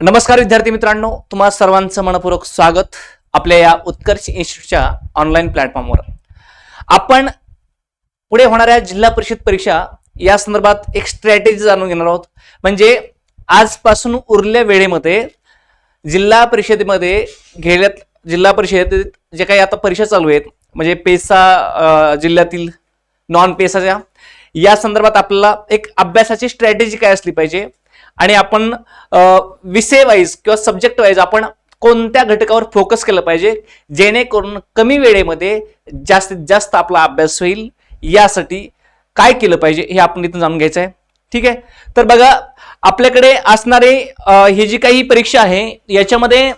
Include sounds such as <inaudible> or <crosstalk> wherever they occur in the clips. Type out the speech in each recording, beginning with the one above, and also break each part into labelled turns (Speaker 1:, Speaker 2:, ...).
Speaker 1: नमस्कार विद्यार्थी मित्रांनो तुम्हा सर्वांचं मनपूर्वक स्वागत आपल्या या उत्कर्ष इन्स्टिट्यूटच्या ऑनलाईन प्लॅटफॉर्मवर आपण पुढे होणाऱ्या जिल्हा परिषद परीक्षा या संदर्भात एक स्ट्रॅटेजी जाणून घेणार आहोत. म्हणजे आजपासून उरल्या वेळेमध्ये जिल्हा परिषदेमध्ये गेल्यात जिल्हा परिषदेत जे काही आता परीक्षा चालू आहेत म्हणजे पेसा जिल्ह्यातील नॉन पेसाच्या या संदर्भात आपल्याला एक अभ्यासाची स्ट्रॅटेजी काय असली पाहिजे? आणि आपण अं, विषय वाईज किंवा सब्जेक्ट वाईज आपण कोणत्या घटकावर फोकस केलं पाहिजे जेणेकरून कमी वेळेमध्ये जास्तीत जास्त आपला अभ्यास होईल यासाठी काय केलं पाहिजे हे आपण इथून जाणून घ्यायचं आहे. ठीक आहे? तर बघा आपल्याकडे असणारे ही जी काही परीक्षा आहे याच्यामध्ये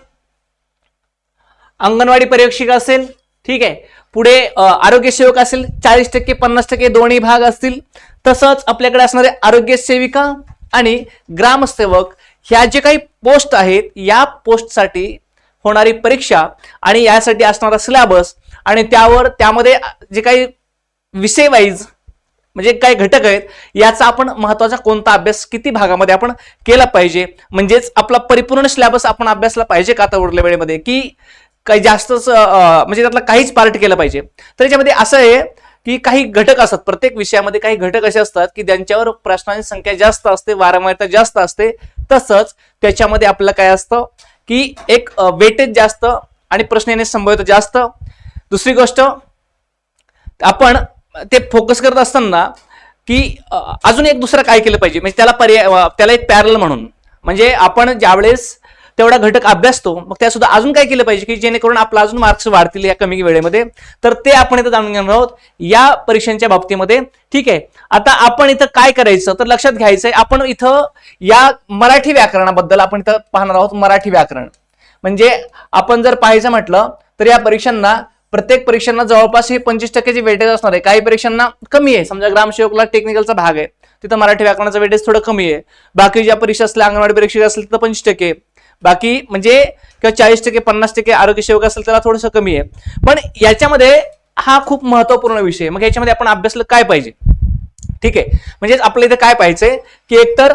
Speaker 1: अंगणवाडी परीक्षिका असेल ठीक आहे? पुढे आरोग्यसेवक आरोग्य सेवक असेल चाळीस टक्के पन्नास टक्के दोन्ही भाग असतील. तसंच आपल्याकडे असणारे आरोग्य सेविका आणि ग्रामसेवक ह्या जे काही पोस्ट आहेत या पोस्टसाठी होणारी परीक्षा आणि यासाठी असणारा सिलेबस आणि त्यावर त्यामध्ये जे काही विषय वाईज म्हणजे काही घटक आहेत याचा आपण महत्त्वाचा कोणता अभ्यास किती भागामध्ये आपण केला पाहिजे? म्हणजेच आपला परिपूर्ण सिलेबस आपण अभ्यासला पाहिजे का आता उरल्या वेळेमध्ये? की काही जास्तच म्हणजे त्यातला काहीच पार्ट केलं पाहिजे. तर याच्यामध्ये असं आहे की काही घटक असतात. प्रत्येक विषयामध्ये काही घटक असे असतात की ज्यांच्यावर प्रश्नांची संख्या जास्त असते वारंवारता जास्त असते तसंच त्याच्यामध्ये आपलं काय असतं की एक वेटेज जास्त आणि प्रश्न येण्याची संभाव्यता जास्त. दुसरी गोष्ट आपण ते फोकस करत असताना की अजून एक दुसरं काय केलं पाहिजे? म्हणजे त्याला पर्याय त्याला एक पॅरल म्हणून. म्हणजे आपण ज्यावेळेस तेवढा घटक अभ्यासतो मग त्या सुद्धा अजून काय केलं पाहिजे की जेणेकरून आपला अजून मार्क्स वाढतील या कमी वेळेमध्ये? तर ते आपण इथं जाणून घेणार आहोत. या परीक्षांच्या बाबतीमध्ये. ठीक आहे? आता आपण इथं काय करायचं? तर लक्षात घ्यायचंय आपण इथं या मराठी व्याकरणाबद्दल आपण इथं पाहणार आहोत मराठी व्याकरण. म्हणजे आपण जर पाहायचं म्हटलं तर या परीक्षांना प्रत्येक परीक्षांना जवळपास हे पंचवीस टक्केची वेटेज असणार आहे. काही परीक्षांना कमी आहे. समजा ग्रामसेवकला टेक्निकलचा भाग आहे. तिथं मराठी व्याकरणाचा वेटेज थोडं कमी आहे. बाकी ज्या परीक्षा असल्या अंगणवाडी परीक्षा असेल तिथं पंचवीस टक्के बाकी म्हणजे किंवा चाळीस टक्के पन्नास टक्के आरोग्य सेवक असेल त्याला थोडंसं कमी आहे. पण याच्यामध्ये हा खूप महत्त्वपूर्ण विषय मग याच्यामध्ये आपण अभ्यासलं काय पाहिजे? ठीक आहे. म्हणजेच आपल्या इथे काय पाहिजे की एकतर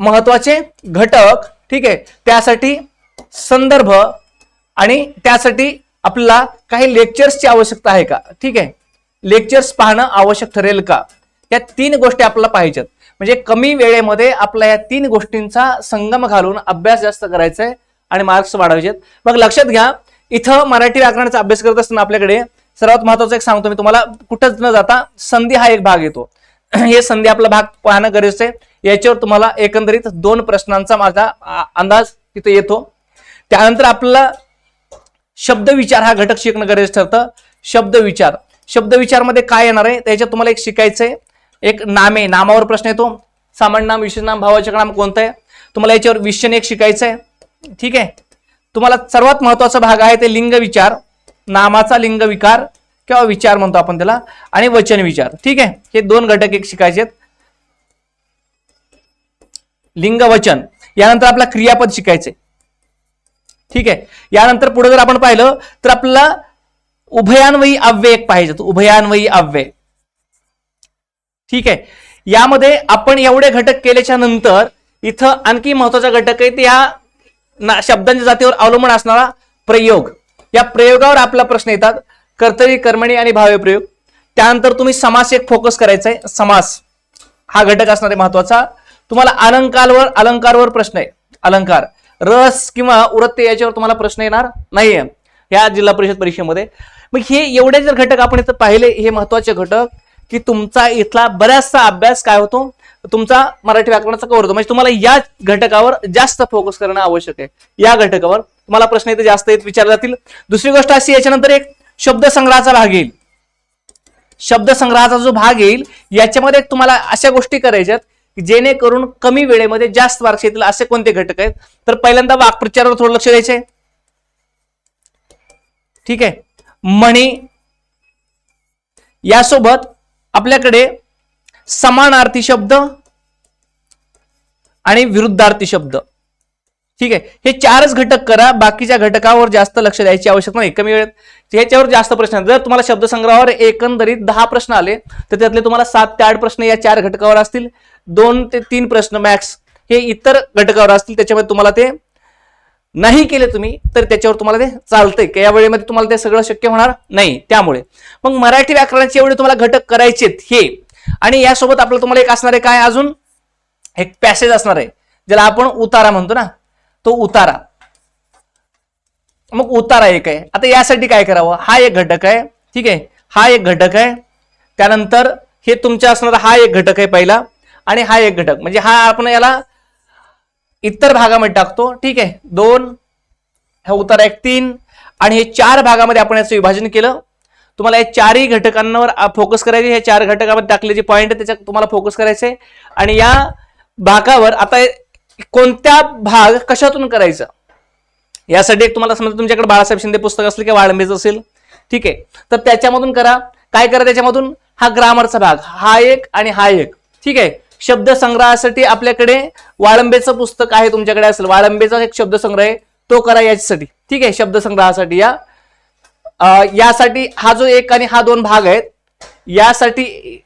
Speaker 1: महत्त्वाचे घटक ठीक आहे त्यासाठी संदर्भ आणि त्यासाठी आपल्याला काही लेक्चर्सची आवश्यकता आहे का? ठीक आहे. लेक्चर्स पाहणं आवश्यक ठरेल का? या तीन गोष्टी आपल्याला पाहिजेत म्हणजे कमी वेळेमध्ये आपल्या या तीन गोष्टींचा संगम घालून अभ्यास जास्त करायचा आहे आणि मार्क्स वाढवायचे आहेत. मग लक्षात घ्या इथं मराठी व्याकरणाचा अभ्यास करत असताना आपल्याकडे सर्वात महत्वाचं एक सांगतो मी तुम्हाला कुठंच न जाता संधी हा एक भाग येतो. <clears throat> हे संधी आपला भाग पाहणं गरजेचं आहे. याच्यावर तुम्हाला एकंदरीत दोन प्रश्नांचा माझा अंदाज तिथे येतो. त्यानंतर आपला शब्द विचार हा घटक शिकणं गरजेचं ठरतं. शब्द विचार. शब्द विचारमध्ये काय येणार आहे? त्याच्यात तुम्हाला एक शिकायचं आहे एक नामे नामावर प्रश्न येतो. सामान्य नाम विशेष नाम भावाचक नाम कोणतं आहे? तुम्हाला याच्यावर विषय एक शिकायचं आहे. ठीक आहे? तुम्हाला सर्वात महत्त्वाचा भाग आहे ते लिंग विचार. नामाचा लिंग विकार किंवा विचार म्हणतो आपण त्याला. आणि वचन विचार. ठीक आहे? हे दोन घटक एक शिकायचे आहेत. लिंग वचन. यानंतर आपला क्रियापद शिकायचे. ठीक आहे? यानंतर पुढे जर आपण पाहिलं तर आपल्याला उभयान्वयी अव्यय एक पाहिजे. उभयान्वयी अव्यय. ठीक आहे. यामध्ये आपण एवढे घटक केल्याच्यानंतर इथं आणखी महत्त्वाचा घटक आहे ते या ना- शब्दांच्या जातीवर अवलंबून असणारा प्रयोग. या प्रयोगावर आपला प्रश्न येतात कर्तरी कर्मणी आणि भाव्य प्रयोग. त्यानंतर तुम्ही समास एक फोकस करायचा आहे समास हा घटक असणार आहे महत्त्वाचा तुम्हाला अलंकारवर अलंकारवर प्रश्न आहे. अलंकार. रस किंवा उरत्ते याच्यावर तुम्हाला प्रश्न येणार नाहीये. या जिल्हा परिषद परीक्षेमध्ये. मग हे एवढे जर घटक आपण इथं पाहिले हे महत्त्वाचे घटक. की तुमचा इथला बराचसा अभ्यास काय होतो? तुमचा मराठी व्याकरणाचा कवर होतो. म्हणजे तुम्हाला या घटकावर जास्त फोकस करणं आवश्यक आहे. या घटकावर. तुम्हाला प्रश्न इथे जास्त येत विचारले जातील. दुसरी गोष्ट अशी याच्यानंतर एक शब्दसंग्रहाचा भाग येईल. शब्दसंग्रहाचा जो भाग येईल याच्यामध्ये तुम्हाला अशा गोष्टी करायच्यात जेणेकरून कमी वेळेमध्ये जास्त मार्क्स येतील असे कोणते घटक आहेत? तर पहिल्यांदा वाक्प्रचारावर थोडं लक्ष द्यायचे ठीक आहे? म्हणी यासोबत आपल्याकडे समानार्थी शब्द आणि विरुद्धार्थी शब्द. ठीक आहे? हे चारच घटक करा. बाकीच्या घटकावर जास्त लक्ष द्यायची आवश्यकता नाही. कमी वेळेत ह्याच्यावर जास्त प्रश्न जर तुम्हाला शब्दसंग्रहावर एकंदरीत दहा प्रश्न आले तर त्यातले तुम्हाला सात ते आठ प्रश्न या चार घटकावर असतील. दोन ते तीन प्रश्न मॅक्स हे इतर घटकावर असतील. त्याच्यामध्ये तुम्हाला ते नाही केले तुम्ही तर त्याच्यावर तुम्हाला ते चालतंय. का या वेळेमध्ये तुम्हाला ते सगळं शक्य होणार? नाही. त्यामुळे. मग मराठी व्याकरणाचे एवढे तुम्हाला घटक करायचेत हे. आणि यासोबत आपलं तुम्हाला एक असणार आहे काय अजून? एक पॅसेज असणार आहे. ज्याला आपण उतारा म्हणतो ना? तो उतारा. मग उतारा एक आहे. आता यासाठी काय करावं? हा एक घटक आहे. ठीक आहे? हा एक घटक आहे. त्यानंतर हे तुमच्या असणारा हा एक घटक आहे पहिला. आणि हा एक घटक. म्हणजे हा आपण याला इतर भागामध्ये टाकतो. ठीक आहे. दोन हा उतारा एक तीन आणि हे चार भागामध्ये आपण याचं विभाजन केलं. तुम्हाला या चारही घटकांवर फोकस करायचे. हे चार घटकामध्ये टाकले जे पॉईंट आहे त्याच्यात तुम्हाला फोकस करायचे आणि या भागावर आता कोणत्या भाग कशातून करायचा? यासाठी एक तुम्हाला समजा तुमच्याकडे बाळासाहेब शिंदे पुस्तक असेल किंवा वाळंबेचं असेल. ठीक आहे. तर त्याच्यामधून करा. काय करा त्याच्यामधून? हा ग्रामरचा भाग. हा एक आणि हा एक. ठीक आहे. शब्दसंग्रहासाठी आपल्याकडे वाळंबेचं पुस्तक आहे तुमच्याकडे असेल. वाळंबेचा एक शब्दसंग्रह आहे तो करा याच्यासाठी. ठीक आहे शब्दसंग्रहासाठी या. यासाठी हा जो एक आणि हा दोन भाग आहेत यासाठी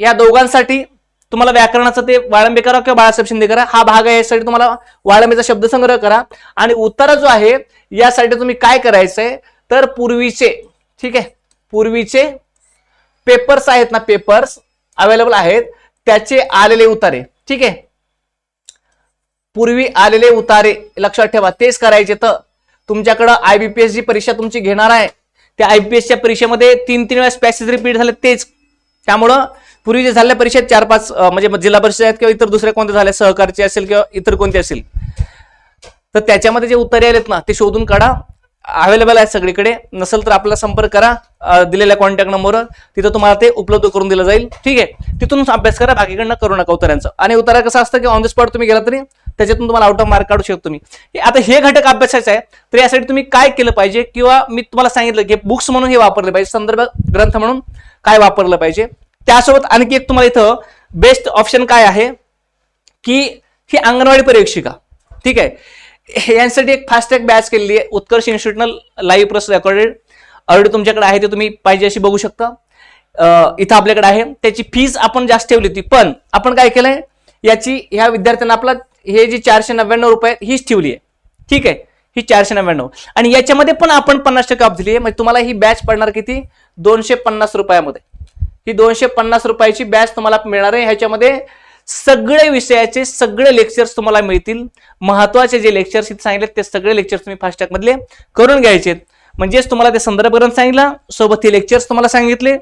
Speaker 1: या दोघांसाठी तुम्हाला व्याकरणाचं ते वाळंबे करा किंवा बाळासाहेब शिंदे करा हा भाग आहे यासाठी तुम्हाला वाळंबेचा शब्दसंग्रह करा. आणि उत्तरा जो आहे यासाठी तुम्ही काय करायचंय तर पूर्वीचे ठीक आहे पूर्वीचे पेपर्स आहेत ना पेपर्स अवेलेबल आहेत. त्याचे आलेले उतारे. ठीक आहे? पूर्वी आलेले उतारे लक्षात ठेवा. तेच करायचे तर तुमच्याकडं आयबीपीएस जी परीक्षा तुमची घेणार आहे. त्या आयबीपीएसच्या परीक्षेमध्ये तीन तीन वेळेस पॅसेज रिपीट झाले तेच. त्यामुळं पूर्वी जे झालेल्या परीक्षेत चार पाच म्हणजे जिल्हा परिषद आहेत किंवा इतर दुसऱ्या कोणत्या झाल्या सहकारचे असेल किंवा इतर कोणते असेल. तर त्याच्यामध्ये जे उत्तरे आलेत ना ते शोधून काढा. अवेलेबल आहे सगळीकडे. नसेल तर आपला संपर्क करा. दिलेल्या कॉन्टॅक्ट नंबरवर. तिथं तुम्हाला ते उपलब्ध करून दिलं जाईल. ठीक आहे? तिथून अभ्यास करा. बाकीकडनं करू नका उत्तरांचं. आणि उतारा कसं असतं की ऑन द स्पॉट तुम्ही गेला तरी त्याच्यातून तुम्हाला आउट ऑफ मार्क काढू शकतो तुम्ही आता हे घटक अभ्यासाचे आहे तर यासाठी तुम्ही काय केलं पाहिजे? किंवा मी तुम्हाला सांगितलं की बुक्स म्हणून हे वापरले पाहिजे. संदर्भ ग्रंथ म्हणून काय वापरलं पाहिजे? त्यासोबत आणखी एक तुम्हाला इथं बेस्ट ऑप्शन काय आहे? की ही अंगणवाडी परीक्षिका ठीक आहे? यांसाठी एक फास्ट बॅच केलेली आहे. उत्कर्ष इन्स्टिट्यूटनल लाईव्ह प्रस रेकॉर्डेड ऑलरेडी तुमच्याकडे आहे ते तुम्ही पाहिजे अशी बघू शकता. इथं आपल्याकडे आहे. त्याची फीज आपण जास्त ठेवली होती. पण आपण काय केलंय? याची ह्या विद्यार्थ्यांना आपला हे जी चारशे नव्याण्णव रुपये हीच ठेवली आहे. ठीक आहे? ही चारशे नव्याण्णव. आणि याच्यामध्ये पण आपण पन्नास टक्के ऑफ दिली आहे. म्हणजे तुम्हाला ही बॅच पडणार किती? दोनशे पन्नास रुपयामध्ये. ही दोनशे पन्नास रुपयाची बॅच तुम्हाला मिळणार आहे. ह्याच्यामध्ये सगळे विषयाचे सगळे लेक्चर्स तुम्हाला मिळतील. महत्त्वाचे जे लेक्चर्स इथे सांगितले ते सगळे लेक्चर्स तुम्ही फास्टॅगमधले करून घ्यायचे म्हणजेच तुम्हाला ते संदर्भ ग्रंथ सांगितलं सोबत हे लेक्चर्स तुम्हाला सांगितले.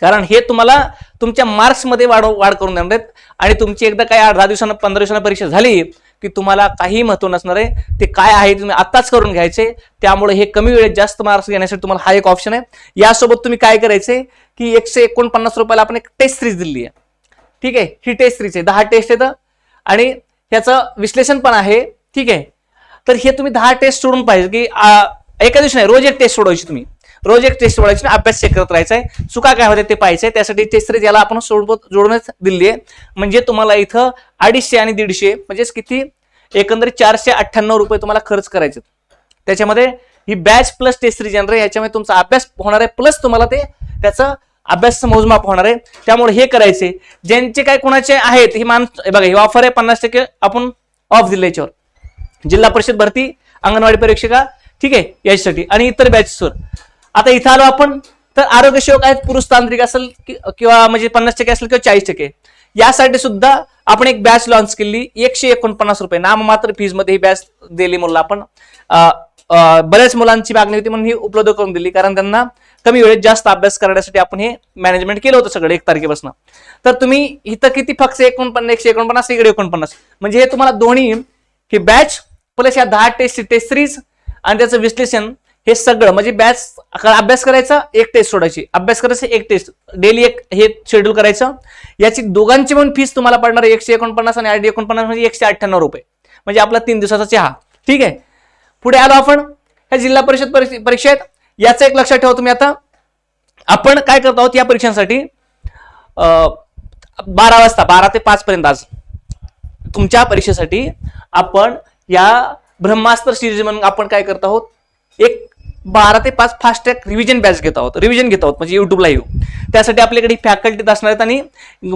Speaker 1: कारण हे तुम्हाला तुमच्या मार्क्समध्ये वाढ वाढ करून देणार आहेत. आणि तुमची एकदा काय आठ दहा दिवसांना पंधरा दिवसांना परीक्षा झाली की तुम्हाला काही महत्त्व नसणार आहे. ते काय आहे तुम्ही आत्ताच करून घ्यायचे. त्यामुळे हे कमी वेळेत जास्त मार्क्स घेण्यासाठी तुम्हाला हा एक ऑप्शन आहे. यासोबत तुम्ही काय करायचे की एकशे एकोणपन्नास रुपयाला आपण एक टेस्ट सिरीज दिली आहे. ठीक आहे ही टेस्ट थ्रीचे आहे. दहा टेस्ट येतं. आणि ह्याचं विश्लेषण पण आहे. ठीक आहे. तर हे तुम्ही दहा टेस्ट सोडून पाहिजे की एका दिवशी नाही रोज एक टेस्ट सोडवायची तुम्ही. रोज एक टेस्ट सोडायची आणि अभ्यास चेक करत राहायचा आहे चुका काय होत्या ते पाहायचंय. त्यासाठी टेस्ट थ्री याला आपण सोडवत जोडूनच दिली आहे. म्हणजे तुम्हाला इथं अडीचशे आणि दीडशे म्हणजेच किती? एकंदरीत चारशे अठ्ठ्याण्णव रुपये तुम्हाला खर्च करायचे त्याच्यामध्ये ही batch plus test three general याच्यामध्ये तुमचा अभ्यास होणार आहे. प्लस तुम्हाला ते त्याचं अभ्यास मोजमाप होणार आहे. त्यामुळे हे करायचे. ज्यांचे काय कोणाचे आहेत ही मान बघा ही ऑफर आहे पन्नास टक्के आपण ऑफ दिले याच्यावर. जिल्हा परिषद भरती अंगणवाडी परीक्षिका ठीक आहे याच्यासाठी. आणि इतर बॅचेसवर आता इथं आलो आपण तर आरोग्य सेवक आहेत पुरुष तांत्रिक असेल कि- किंवा म्हणजे पन्नास टक्के असेल किंवा चाळीस टक्के. यासाठी सुद्धा आपण एक बॅच लॉन्च केली एकशे एकोणपन्नास रुपये. नाम मात्र फीजमध्ये ही बॅच दिली मुलं आपण. बऱ्याच मुलांची मागणी होती म्हणून ही उपलब्ध करून दिली कारण त्यांना कमी वेळेत जास्त अभ्यास करण्यासाठी आपण हे मॅनेजमेंट केलं होतं सगळं एक तारखेपासून. तर तुम्ही इथं किती फक्त एकोणपन्नास एकशे एकोणपन्नास इकडे एकोणपन्नास. म्हणजे हे तुम्हाला दोन्ही ही बॅच प्लस या दहा टेस्ट टेस्ट सिरीज आणि त्याचं विश्लेषण हे सगळं म्हणजे बॅच अभ्यास करायचा एक टेस्ट सोडायची. अभ्यास करायचं एक टेस्ट डेली एक हे शेड्यूल करायचं. याची दोघांची पण फीस तुम्हाला पडणार एकशे एकोणपन्नास आणि आठ एकोणपन्नास म्हणजे एकशे अठ्ठ्याण्णव रुपये. म्हणजे आपला तीन दिवसाचा चहा. ठीक आहे? पुढे आलो आपण. ह्या जिल्हा परिषद परीक्षे- परीक्षेत याचं एक लक्षात ठेवा तुम्ही आता. आपण काय करत आहोत या परीक्षांसाठी? बारा वाजता बारा ते पाच पर्यंत आज. तुमच्या परीक्षेसाठी आपण या ब्रह्मास्त्र सिरीज म्हणून आपण काय करत आहोत? एक बारा ते पाच फास्ट ट्रॅक रिव्हिजन बॅच घेत आहोत. रिव्हिजन घेत आहोत म्हणजे युट्यूब लाईव्ह त्यासाठी आपल्याकडे फॅकल्टीत असणार आहेत आणि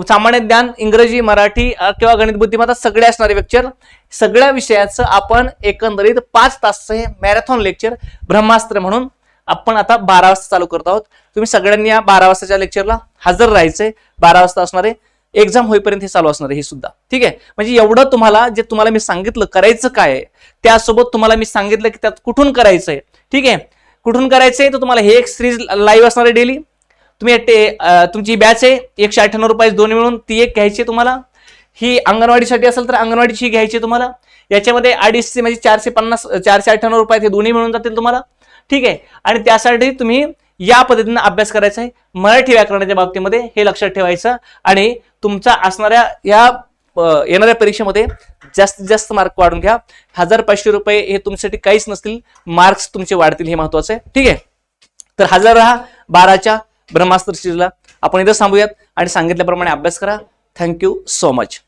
Speaker 1: सामान्य ज्ञान इंग्रजी मराठी किंवा गणित बुद्धिमत्ता सगळे असणारे लेक्चर सगळ्या विषयाचं आपण एकंदरीत पाच तासचं हे मॅरेथॉन लेक्चर ब्रह्मास्त्र म्हणून आपण आता बारा वाजता चालू करत आहोत. तुम्ही सगळ्यांनी या बारा वाजताच्या लेक्चरला हजर राहायचंय. बारा वाजता असणारे एक्झाम होईपर्यंत हे चालू असणार आहे हे सुद्धा. ठीक आहे? म्हणजे एवढं तुम्हाला जे तुम्हाला मी सांगितलं करायचं काय आहे त्यासोबत तुम्हाला मी सांगितलं की त्यात कुठून करायचंय. ठीक आहे? कुठून करायचंय? तर तुम्हाला हे एक सिरीज लाईव्ह असणार आहे डेली तुम्ही ते, तुमची बॅच आहे. एकशे अठ्ठ्याण्णव रुपये दोन्ही मिळून ती एक घ्यायची आहे तुम्हाला. ही अंगणवाडीसाठी असेल तर अंगणवाडीची घ्यायची आहे तुम्हाला. याच्यामध्ये अडीचशे म्हणजे चारशे पन्नास चारशे अठ्ठ्याण्णव रुपयात हे दोन्ही मिळून जातील तुम्हाला. ठीक आहे? आणि त्यासाठी तुम्ही या पद्धतीनं अभ्यास करायचा आहे. मराठी व्याकरणाच्या बाबतीमध्ये हे लक्षात ठेवायचं आणि तुमचा असणाऱ्या या येणाऱ्या परीक्षेमध्ये जास्तीत जास्त मार्क वाढून घ्या. हजार पाचशे रुपये हे तुमच्यासाठी काहीच नसतील. मार्क्स तुमचे वाढतील हे महत्वाचं आहे. ठीक आहे? तर हजार राहा बाराच्या ब्रह्मास्त्र सिरीजला आपण इथं थांबूयात आणि सांगितल्याप्रमाणे अभ्यास करा. Thank you so much